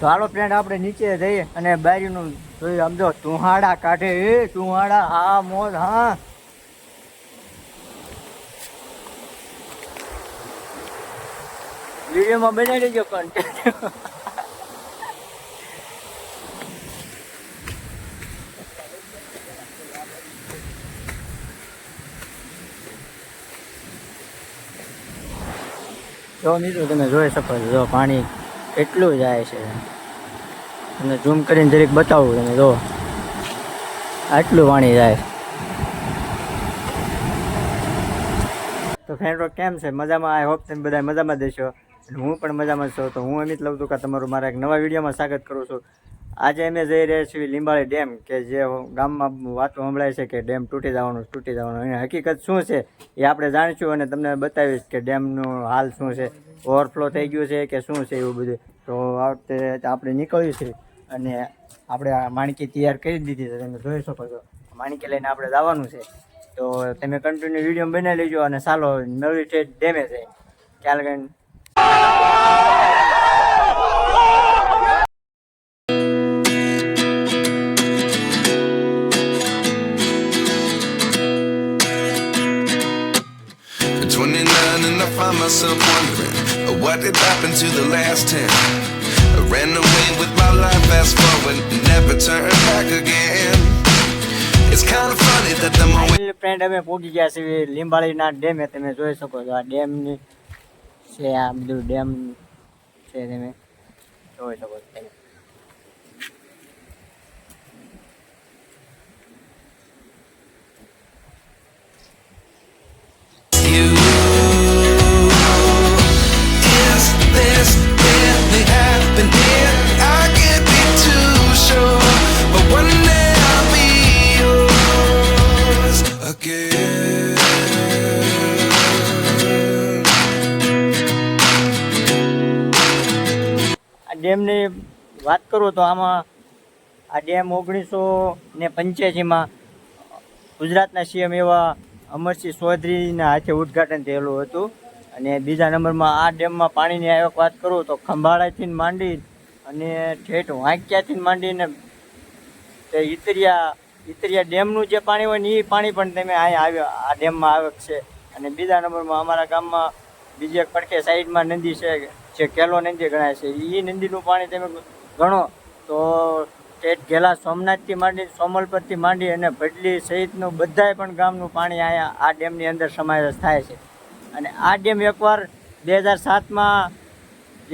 તો હાલો ફ્રેન્ડ આપણે નીચે જઈએ અને બારીનું જોઈ સમજો જો તુહાડા કાઢે. એ તુહાડા હા, મોજ, હા. વિડીયોમાં બનાવી દેજો કન્ટેન્ટ જો મિત્રો, તમે જોઈ શકો છો, જો પાણી કેટલું જાય છે. તમને ઝૂમ કરીને જરીક બતાવું તમે, જો. આટલું પાણી જાય. તો ફ્રેન્ડો કેમ છે? મજામાં? આઈ હોપ તમે બધા મજામાં દેશો હું પણ મજામાં છું. તો હું અમિત લઉં છું કે તમારું મારા એક નવા વિડીયોમાં સ્વાગત કરું છું. આજે અમે જઈ રહ્યા છીએ લીંબાળી ડેમ, કે જે ગામમાં વાતો સંભળાય છે કે ડેમ તૂટી જવાનું તૂટી જવાનું. એની હકીકત શું છે એ આપણે જાણીશું અને તમને બતાવીશ કે ડેમનું હાલ શું છે, ઓવરફ્લો થઈ ગયું છે કે શું છે એવું બધું. તો આ વખતે આપણે નીકળ્યું છે અને આપણે આ માણકી તૈયાર કરી દીધી છે, તમે જોઈ શકો છો. માણકી લઈને આપણે જવાનું છે. તો તમે કન્ટિન્યુ વીડિયો બનાવી લેજો અને ચાલો નવી છે ડેમેજ છે. ખ્યાલ કરીને to the last 10. I ran away with my life, fast forward, never turn back again. It's kind of funny that the moment friend અમે પહોંચી ગયા છીએ લીંબાળીના ડેમે તમે જોઈ શકો છો આ ડેમની છે આ બધું ડેમ છે તમે જોઈ શકો છો ડેમની વાત કરું તો આમાં આ ડેમ ઓગણીસો ને પંચ્યાસીમાં ગુજરાતના સીએમ એવા અમરસિંહ ચૌધરીના હાથે ઉદ્ઘાટન થયેલું હતું. અને બીજા નંબરમાં આ ડેમમાં પાણીની આવક વાત કરું તો ખંભાળાથી માંડી અને ઠેઠ વાંક્યાથી માંડીને તે ઈતરિયા ઈતરિયા ડેમનું જે પાણી હોય ને એ પાણી પણ તમે અહીંયા આવ્યો, આ ડેમમાં આવક છે. અને બીજા નંબરમાં અમારા ગામમાં બીજી એક સાઈડમાં નદી છે. જે કેલો નદી ગણાય છે એ નદીનું પાણી તમે ગણો તો ઠેઠ ઘેલા સોમનાથથી માંડી, સોમલપરથી માંડી અને ભડલી સહિતનું બધાય પણ ગામનું પાણી અહીંયા આ ડેમની અંદર સમાવેશ થાય છે. અને આ ડેમ એકવાર બે હજાર સાતમાં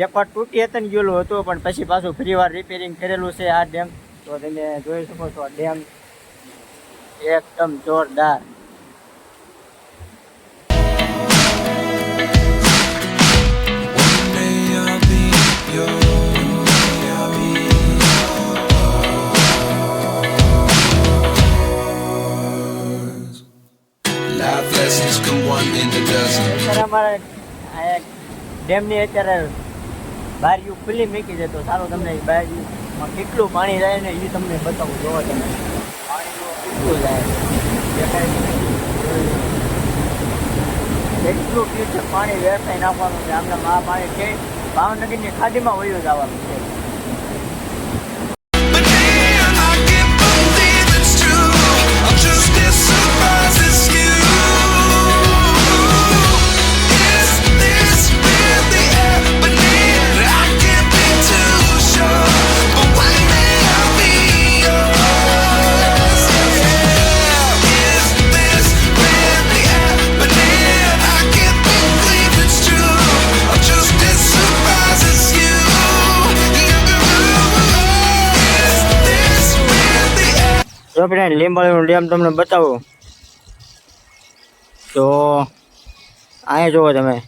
એકવાર તૂટી હતન ગયેલું હતું, પણ પછી પાછું ફરીવાર રિપેરિંગ કરેલું છે આ ડેમ. તો તમે જોઈ શકો છો આ ડેમ એકદમ જોરદાર. ડેમની અત્યારે બારીઓ ખુલ્લી મૂકી છે, તો સારું તમને બારીમાં કેટલું પાણી જાય ને એ તમને બતાવું, જોવો તમે. જાય? દેખાય છે? પાણી વેરસાઈ નાખવાનું છે. આમને આ પાણી છે, ભાવનગરની ખાડીમાં વયું જવાનું છે. જો ફ્રેન્ડ લીંબાળીનું ડેમ તમને બતાવું. તો અહીંયા જુઓ તમે.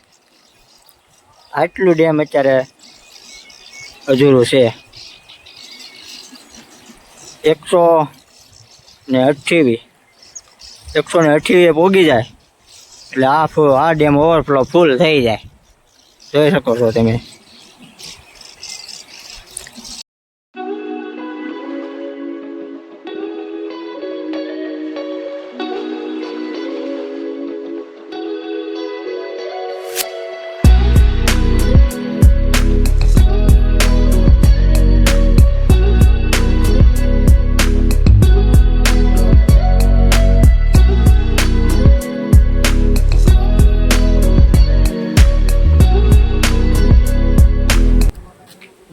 આટલું ડેમ અત્યારે અધૂરું છે. એકસો ને અઠ્ઠીવી. એકસો ને અઠ્યાવીસ પોગી જાય. એટલે આ આ ડેમ ઓવરફ્લો ફૂલ થઈ જાય. જોઈ શકો છો તમે.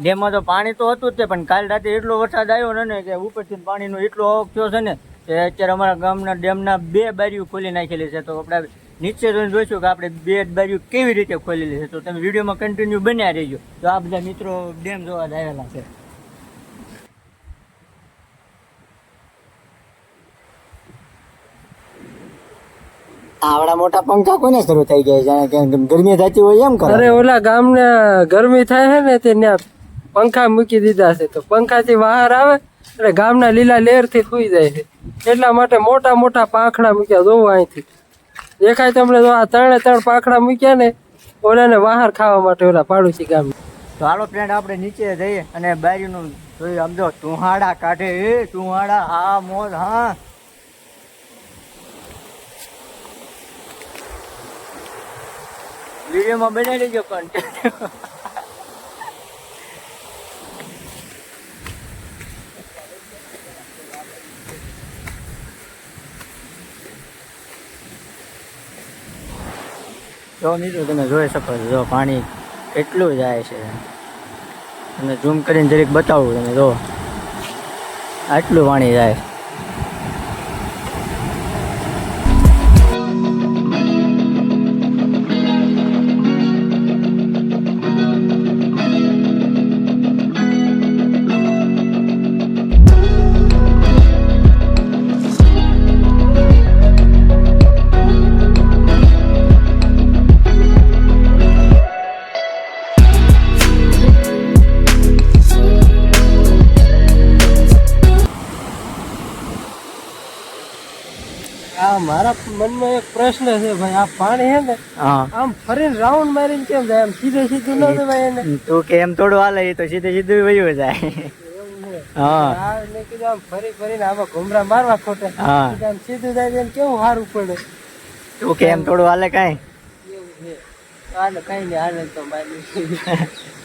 ડેમમાં તો પાણી તો હતું જ તે પણ કાલ રાતે એટલો વરસાદ આવ્યો ને કે ઉપરથી પાણીનો એટલો આવક થયો છે ને કે અત્યારે અમારા ગામના ડેમના બે બારીઓ ખોલી નાખેલી છે. તો આપણે નીચે જોઈને જોઈશું કે આપણે બે બારીઓ કેવી રીતે ખોલેલી છે. તો તમે વિડીયોમાં કન્ટિન્યુ બન્યા રહેજો. તો આ બધા મિત્રો ડેમ જોવા જાયેલા આવેલા છે. આવડા મોટા પંખા કોને શરૂ થઈ ગયા જાણે ગરમી થતી હોય એમ અરે ઓલા ગામને ગરમી થાય છે ને તે ત્યાં પંખા મૂકી દીધા છે. તો પંખાથી બહાર આવે એટલે ગામના લીલા લેરથી સુઈ જાય છે. એટલા માટે મોટા મોટા પાંખડા મૂક્યા જોવું અહીંથી. દેખાય તમને જો આ ત્રણે ત્રણ પાંખડા મૂક્યા ને, ઓલાને બહાર ખાવા માટે ઓલા પાડોશી ગામ. તો હાલો ફ્રેન્ડ આપણે નીચે જઈએ અને બારીનું જોઈએ આમ જો તુહાડા કાઢે એ તુહાડા હા મોજ હા. વિડીયોમાં બનાવી લેજો પણ જો મિત્રો તમે જોઈ શકો છો, જો પાણી કેટલું જાય છે. તમને ઝૂમ કરીને જરીક બતાવું તમે જો આટલું પાણી જાય. મારા મનમાં એક પ્રશ્ન છે ભાઈ આ પાણી હે ને આમ ફરીને રાઉન્ડ મારીને કેમ જાય? આમ સીધે સીધું ન જવાય એને. તું કે એમ થોડું હાલે એ તો સીધે સીધું વયું જાય. હા. મેં કીધું આમ ફરી ફરીને આમાં ઘુમરા મારવા ખોટે. આમ સીધું જાય એમ કેવું સારું પડે? તો કે એમ થોડું હાલે કાંઈ? એવું છે. હાલે કઈ નહીં હાલે તો મારી.